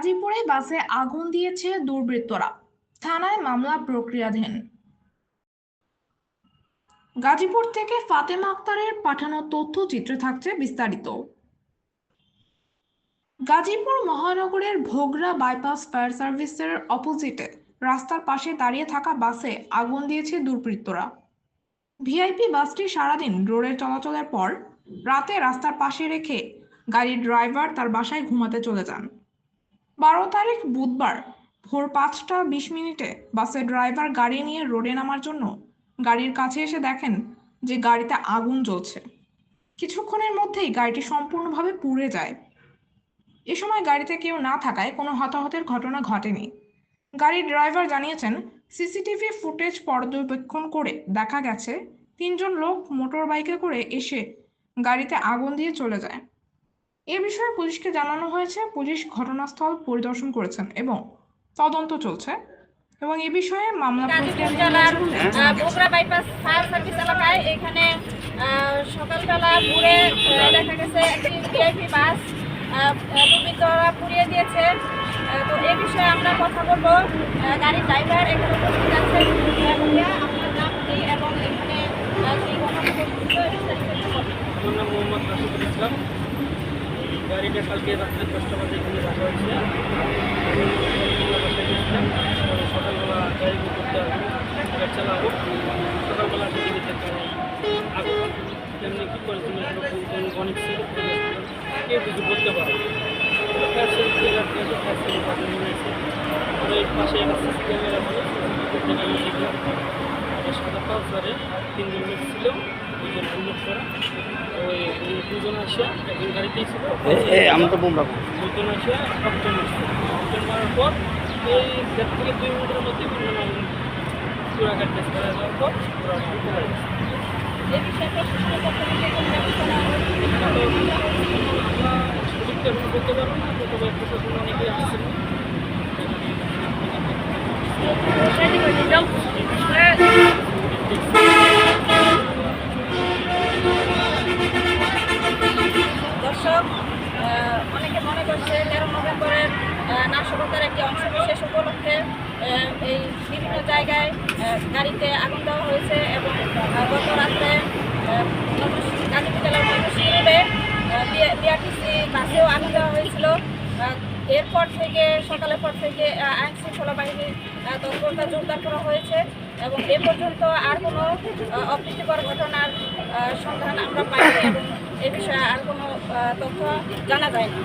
গাজীপুরে বাসে আগুন দিয়েছে দুর্বৃত্তরা। থানায় মামলা প্রক্রিয়াধীন। গাজীপুর থেকে ফাতেমা আক্তারের পাঠানো তথ্যচিত্রে থাকছে বিস্তারিত। গাজীপুর মহানগরের ভোগড়া বাইপাস ফায়ার সার্ভিসের অপোজিটে রাস্তার পাশে দাঁড়িয়ে থাকা বাসে আগুন দিয়েছে দুর্বৃত্তরা। ভিআইপি বাসটি সারাদিন রোডে চলাচলের পর রাতে রাস্তার পাশে রেখে গাড়ির ড্রাইভার তার বাসায় ঘুমাতে চলে যান। বারো তারিখ বুধবার ভোর পাঁচটা বিশ মিনিটে বাসের ড্রাইভার গাড়ি নিয়ে রোডে নামার জন্য গাড়ির কাছে এসে দেখেন যে গাড়িতে আগুন জ্বলছে। কিছুক্ষণের মধ্যেই গাড়িটি সম্পূর্ণভাবে পুড়ে যায়। এ সময় গাড়িতে কেউ না থাকায় কোনো হতাহতের ঘটনা ঘটেনি। গাড়ির ড্রাইভার জানিয়েছেন, সিসিটিভি ফুটেজ পর্যবেক্ষণ করে দেখা গেছে, তিনজন লোক মোটর বাইকে করে এসে গাড়িতে আগুন দিয়ে চলে যায়। এ বিষয়ে পুলিশকে জানানো হয়েছে পুলিশ ঘটনাস্থল পরিদর্শন করেছেন এবং তদন্ত চলছে এবং এ বিষয়ে মামলা বাইপাস ফায়ার সার্ভিস এলাকায় এখানে সকালবেলা ঘুরে দেখা গেছে একটি ভিআইপি বাস দুর্বৃত্তরা পুড়িয়ে দিয়েছে। তো এই বিষয়ে আমরা কথা বলব। গাড়ির ড্রাইভার এখানে উপস্থিত আছেন। আপনার নাম কি এবং এখানে। আমার নাম মোহাম্মদ রাশিদুল ইসলাম। গাড়িটা কালকে রাত্রে দশটা বাজে এখানে রাখা হয়েছে। সকালবেলা গাড়ি করতে হবে। চালাবো। সকালবেলা টিভি দিতে আগে তেমনি কী করেছিল অনেক ছিল কেউ কিছু বলতে পারে পাশে নিয়েছে এই পাশে সিসি ক্যামেরা করতে আর সাদা পালসারে তিনজন লোক ছিল। দুজন হেলমেট করা। আমি তো বোম। রাখব দুজন আসে মারছে অপশন মারার পর এই দেড় থেকে দুই মিনিটের মধ্যে বিভিন্ন চূড়া কাটতে করা যাওয়ার পর গেছে এই বিষয়ে প্রশাসনের পক্ষ থেকে কোনো ব্যবস্থা নেওয়া হয়েছে? এখানে তো আমরা সঠিকটা এখন বলতে পারব না তবে প্রশাসন অনেকেই আসছেন দর্শক আহ, অনেকে মনে করছে তেরো নভেম্বরের আহ, নাশকতার একটি অংশ বিশেষ উপলক্ষে এই বিভিন্ন জায়গায় গাড়িতে আগুন দেওয়া হয়েছে এবং গত রাত্রে গাজীপুর জেলার রোডে বিআরটিসি বাসেও আগুন দেওয়া হয়েছিল। এরপর থেকে, সকালের পর থেকে আইন শৃঙ্খলা বাহিনীর তৎপরতা জোরদার করা হয়েছে এবং এ পর্যন্ত আর কোনো অপ্রীতিকর ঘটনার সন্ধান আমরা পাইনি এবং এ বিষয়ে আর কোনো তথ্য জানা যায় না